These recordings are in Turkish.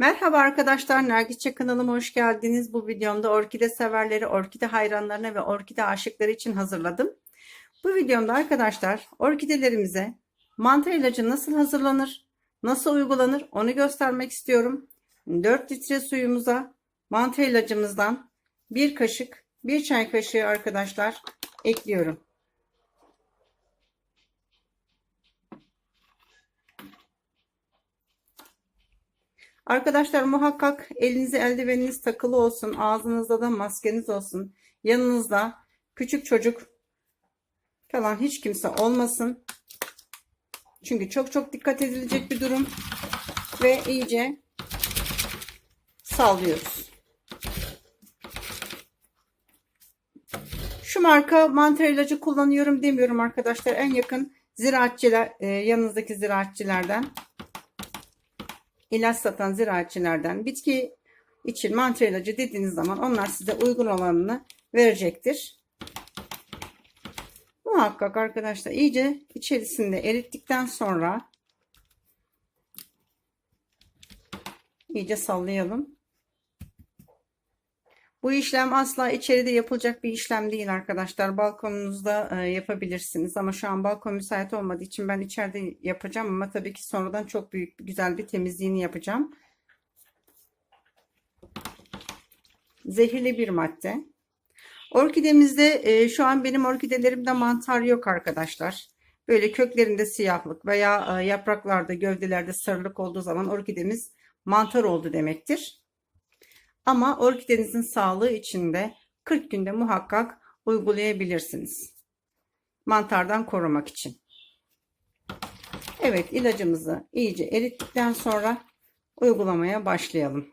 Merhaba arkadaşlar, Nergisçe kanalıma hoş geldiniz. Bu videomda orkide severleri, orkide hayranlarına ve orkide aşıkları için hazırladım. Bu videomda arkadaşlar orkidelerimize mantar ilacı nasıl hazırlanır, nasıl uygulanır onu göstermek istiyorum. 4 litre suyumuza mantar ilacımızdan 1 kaşık, 1 çay kaşığı arkadaşlar ekliyorum. Arkadaşlar muhakkak elinize eldiveniniz takılı olsun. Ağzınızda da maskeniz olsun. Yanınızda küçük çocuk falan hiç kimse olmasın. Çünkü çok çok dikkat edilecek bir durum. Ve iyice sallıyoruz. Şu marka mantar ilacı kullanıyorum demiyorum arkadaşlar. En yakın ziraatçılar, e, yanınızdaki ziraatçilerden ilaç satan ziraatçilerden bitki için mantar ilacı dediğiniz zaman onlar size uygun olanını verecektir. Muhakkak arkadaşlar iyice içerisinde erittikten sonra iyice sallayalım. Bu işlem asla içeride yapılacak bir işlem değil arkadaşlar. Balkonunuzda e, yapabilirsiniz ama şu an balkon müsait olmadığı için ben içeride yapacağım ama tabii ki sonradan çok büyük güzel bir temizliğini yapacağım. Zehirli bir madde. Orkidemizde e, şu an benim orkidelerimde mantar yok arkadaşlar. Böyle köklerinde siyahlık veya e, yapraklarda, gövdelerde sarılık olduğu zaman orkidemiz mantar oldu demektir. Ama orkidenizin sağlığı için de 40 günde muhakkak uygulayabilirsiniz. Mantardan korumak için. Evet ilacımızı iyice erittikten sonra uygulamaya başlayalım.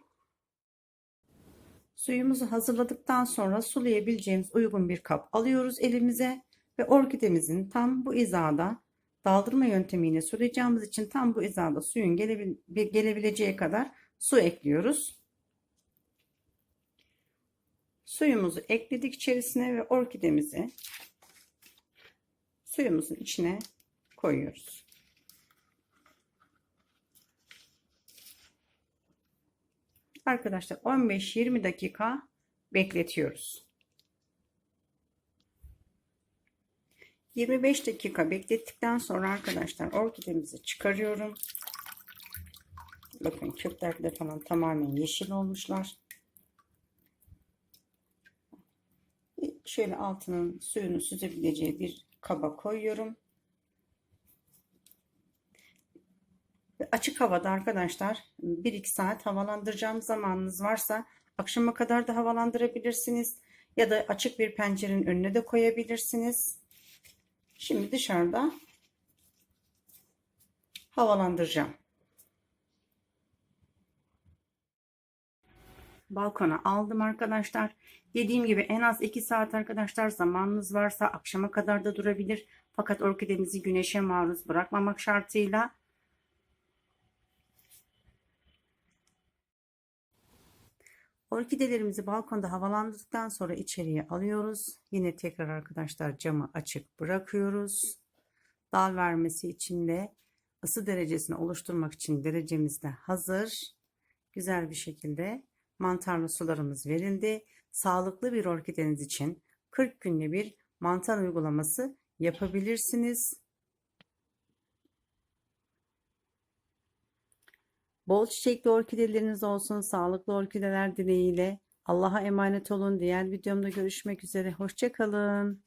Suyumuzu hazırladıktan sonra sulayabileceğimiz uygun bir kap alıyoruz elimize ve orkidemizin tam bu izada daldırma yöntemiyle sulayacağımız için tam bu izada suyun gelebileceği kadar su ekliyoruz. Suyumuzu ekledik içerisine ve orkidemizi suyumuzun içine koyuyoruz. Arkadaşlar 15-20 dakika bekletiyoruz. 25 dakika beklettikten sonra arkadaşlar orkidemizi çıkarıyorum. Bakın kökler de falan tamamen yeşil olmuşlar. Şöyle altının suyunu süzebileceği bir kaba koyuyorum. Ve açık havada arkadaşlar 1-2 saat havalandıracağım zamanınız varsa akşama kadar da havalandırabilirsiniz. Ya da açık bir pencerenin önüne de koyabilirsiniz. Şimdi dışarıda havalandıracağım. Balkona aldım arkadaşlar. Dediğim gibi en az 2 saat arkadaşlar zamanınız varsa akşama kadar da durabilir. Fakat orkidemizi güneşe maruz bırakmamak şartıyla Orkidelerimizi balkonda havalandırdıktan sonra içeriye alıyoruz. Yine tekrar arkadaşlar camı açık bırakıyoruz. Dal vermesi için de ısı derecesini oluşturmak için derecemiz de hazır. Güzel bir şekilde mantarlı sularımız verildi. Sağlıklı bir orkideniz için 40 günde bir mantar uygulaması yapabilirsiniz. Bol çiçekli orkideleriniz olsun. Sağlıklı orkideler dileğiyle. Allah'a emanet olun. Diğer videomda görüşmek üzere. Hoşçakalın.